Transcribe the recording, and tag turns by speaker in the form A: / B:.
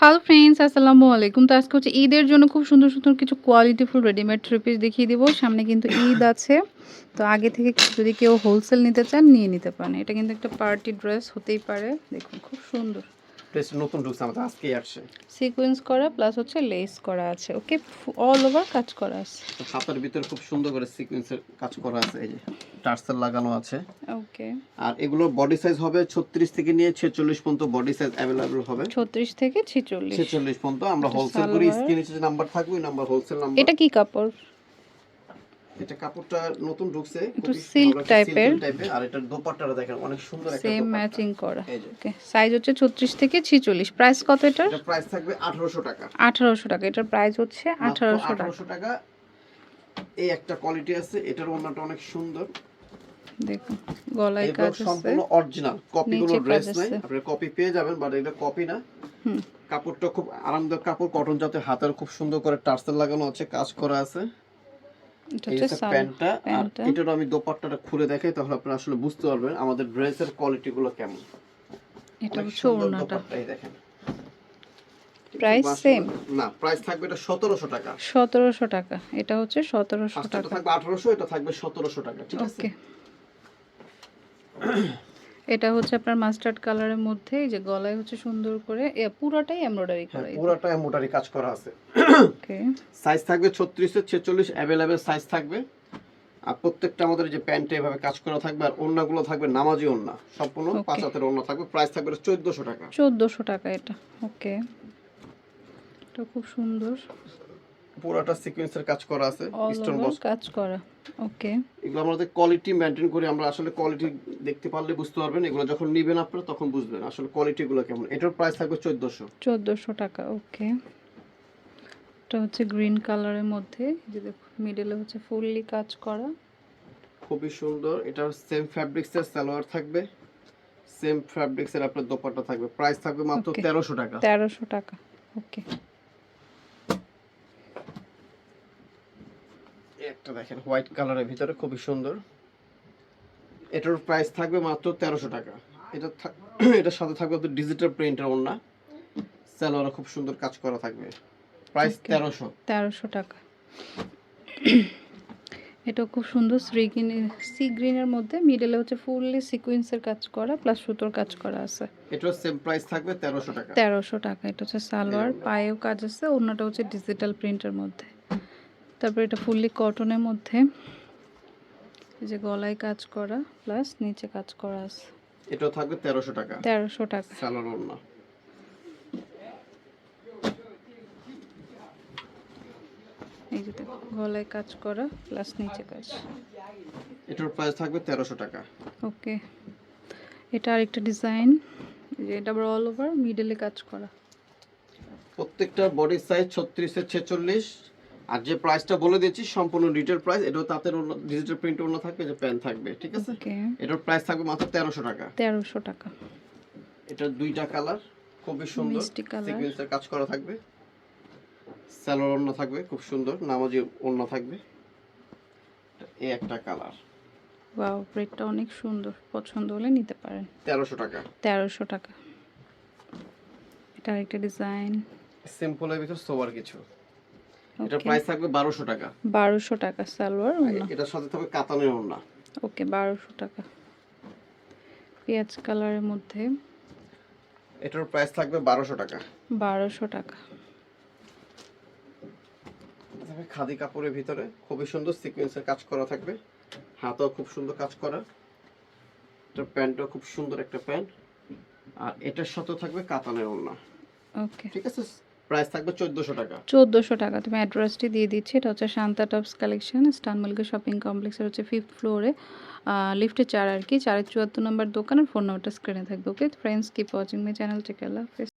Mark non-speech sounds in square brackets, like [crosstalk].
A: Hello friends আসসালামু আলাইকুম তো আজকে হচ্ছে ঈদের জন্য খুব সুন্দর সুন্দর কিছু কোয়ালিটিফুল রেডিমেড থ্রি পিস দেখিয়ে দিব। সামনে কিন্তু ঈদ আছে। তো আগে থেকে যদি কেউ হোলসেল নিতে চান, নিয়ে নিতে পারেন। এটা কিন্তু একটা পার্টি ড্রেস হতেই পারে। দেখুন, খুব সুন্দর।
B: ড্রেস নতুন ঢুকছে আমাদের আজকেই আসছে।
A: সিকোয়েন্স করা প্লাস হচ্ছে লেস করা আছে। ওকে অল ওভার কাজ করা আছে।
B: হাতের ভিতরে খুব সুন্দর করে সিকোয়েন্সের কাজ করা আছে এই যে টার্সেল লাগানো আছে।
A: ওকে
B: আর এগুলোর বডি সাইজ হবে ছত্রিশ থেকে নিয়ে ছেচল্লিশ পর্যন্ত বডি সাইজ অ্যাভেলেবল হবে।
A: ছত্রিশ থেকে ছিচল্লিশ।
B: ছেচল্লিশ পর্যন্ত আমরা হোলসেল করি স্ক্রিনে যে নাম্বার থাকবে ওই নাম্বার হোলসেল নাম্বার
A: এটা কি কাপড়?
B: এটা কাপড়টা নতুন ঢুকছে
A: একটু type-এর।
B: টাইপের আর এটার দোপাট্টাটা দেখেন অনেক সুন্দর একটা
A: সেম ম্যাচিং করা। ওকে সাইজ হচ্ছে ছত্রিশ থেকে ছিচল্লিশ। প্রাইস কত এটার?
B: এটা প্রাইস থাকবে 1800 টাকা।
A: আঠারোশো টাকা। এটার প্রাইস হচ্ছে আঠারোশো টাকা।
B: 1800 টাকা। এই একটা কোয়ালিটি আছে এটার ওন্নাটা অনেক সুন্দর।
A: দেখুন গলায় কাজ আছে।
B: সম্পূর্ণ অরিজিনাল কপি ড্রেস নাই। আপনি কপি পেয়ে যাবেন বাট এটা কপি না। কাপড়টা খুব আরামদায়ক কাপড় কটন জাতের হাতের খুব সুন্দর করে টার্সেল লাগানো আছে কাজ করা আছে
A: এটা
B: এই
A: হচ্ছে
B: হচ্ছে
A: সাল
B: প্যান্টটা আর
A: প্যান্টটা।
B: আমি দোপাট্টাটা খুলে দেখাই তাহলে আপনারা আসলে বুঝতে পারবেন আমাদের ড্রেসের কোয়ালিটি গুলো কেমন।
A: এটা হচ্ছে ওড়নাটা।
B: দেখেন। Price
A: same.
B: না প্রাইস থাকবে এটা সতেরোশো টাকা।
A: সতেরোশো টাকা। এটা হচ্ছে সতেরোশো
B: ফার্স্টটা
A: টাকা।
B: থাকবে আঠারোশো এটা থাকবে সতেরোশো টাকা ঠিক আছে?
A: ওকে। এটা হচ্ছে আপনার মাস্টার্ড কালারের মধ্যে এই যে গলায় হচ্ছে সুন্দর করে পুরোটাই এমব্রয়ডারি
B: হ্যাঁ
A: করা
B: পুরোটা মোটারি কাজ করা আছে।
A: ওকে।
B: সাইজ থাকবে ছত্রিশে ছেচল্লিশ অ্যাভেলেবেল সাইজ থাকবে। আর প্রত্যেকটা আমাদের যে প্যান্টে এভাবে কাজ করা থাকবে আর ওড়নাগুলো থাকবে নামাজি ওড়না। সম্পূর্ণ. পাঁচ হাতের ওড়না থাকবে প্রাইস থাকবে চোদ্দশো টাকা।
A: চোদ্দোশো টাকা এটা ওকে। এটা খুব সুন্দর।
B: পুরোটা সিকোয়েন্সের কাজ করা আছে স্টোন বস
A: কাজ করা ওকে
B: এগুলো আমাদের কোয়ালিটি মেনটেন করি আমরা আসলে কোয়ালিটি দেখতে পারলে বুঝতে পারবেন এগুলো যখন নিবেন আপনারা তখন বুঝবেন আসলে কোয়ালিটিগুলো কেমন। এটার প্রাইস থাকবে চোদ্দশো।
A: চোদ্দোশো টাকা ওকে এটা হচ্ছে গ্রিন কালারের মধ্যে এই যে দেখুন মিডলে হচ্ছে ফুললি কাজ করা।
B: খুবই সুন্দর এটা সেম ফ্যাব্রিক্সের সালোয়ার থাকবে সেম ফ্যাব্রিক্সের আপনার দোপাট্টা থাকবে। প্রাইস থাকবে মাত্র
A: Okay.
B: তেরোশো টাকা।
A: তেরোশো টাকা ওকে
B: একটা দেখেন হোয়াইট কালারের ভিতরে খুবই সুন্দর। এটার প্রাইস থাকবে মাত্র তেরোশো টাকা। এটা [clears throat] এটার সাথে থাকবে আপনার ডিজিটাল প্রিন্টের ওড়না। স্যালোয়ারে খুব সুন্দর কাজ করা থাকবে। প্রাইস. তেরোশো।
A: তেরোশো টাকা। এটা খুব সুন্দর সি গ্রিন সি গ্রিনের মধ্যে মিডলে হচ্ছে ফুললি সিকুয়েন্সের কাজ করা প্লাস সুতোর কাজ করা আছে।
B: এটা সেম প্রাইস থাকবে তেরোশো টাকা।
A: তেরোশো টাকা। এটা হচ্ছে সালোয়ার পায়েও কাজ আছে অন্যটা হচ্ছে ডিজিটাল প্রিন্টের মধ্যে। তারপর এটা ফুললি কটনের মধ্যে। এই যে গলায় কাজ করা প্লাস নিচে কাজ করা আছে।
B: এটাও থাকবে তেরোশো টাকা।
A: তেরোশো টাকা।
B: স্যালোয়ার ওড়না।
A: এই যে গলায় কাজ করা প্লাস নিচে কাজ।
B: এটার প্রাইস থাকবে তেরোশো টাকা।
A: ওকে। এটা আরেকটা ডিজাইন যে এটা আবার অল ওভার মিডলে কাজ করা।
B: প্রত্যেকটা বডি সাইজ ছত্রিশে ছেচল্লিশ। আর যে প্রাইসটা বলে দিয়েছি সম্পূর্ণ রিটেল প্রাইস এটাও তাঁতের ডিজিটাল প্রিন্ট ওড়না থাকবে যে প্যান থাকবে ঠিক আছে?
A: ওকে
B: এটার প্রাইস থাকবে মাত্র তেরোশো টাকা।
A: তেরোশো টাকা।
B: এটার দুইটা কালার খুবই সুন্দর।
A: কালার
B: কাজ করা থাকবে। স্যালোর ওড়না থাকবে খুব সুন্দর। নামাজি ওড়না থাকবে। এই একটা কালার
A: ওয়াও প্রিন্টটা অনেক সুন্দর। পছন্দ হলে নিতে পারেন।
B: তেরোশো টাকা।
A: তেরোশো টাকা। এটা আরেকটা ডিজাইন
B: সিম্পলের ভিতর সোবার কিছু।
A: ওকে
B: প্রাইস থাকবে বারোশো টাকা।
A: বারোশো টাকা সালোয়ার ওড়না।
B: সাথে থাকবে কাতানের ওড়না।
A: ওকে বারোশো টাকা। পেঁয়াজ কালারের মধ্যে।
B: এটার প্রাইস থাকবে বারোশো টাকা।
A: বারোশো টাকা।
B: থাকবে খাদি কাপড়ের ভিতরে খুবই সুন্দর সিকোয়েন্সের কাজ করা থাকবে। হাতও খুব সুন্দর কাজ করা। এটার প্যান্টও খুব সুন্দর একটা প্যান্ট। আর এটার সাথে থাকবে কাতানের ওড়না।
A: ওকে
B: ঠিক আছে? প্রাইস থাকবে চোদ্দশো টাকা।
A: চোদ্দোশো টাকা। তুমি অ্যাড্রেসটি দিয়ে দিচ্ছি। এটা হচ্ছে শান্তা টপস কালেকশন। স্টানমালকে শপিং কমপ্লেক্সের হচ্ছে ফিফথ ফ্লোরে লিফটে চার আর কি। চারের চুয়াত্তর নম্বর দোকান আর ফোন নাম্বারটা স্ক্রিনে থাকবে okay friends keep watching my channel tech Allah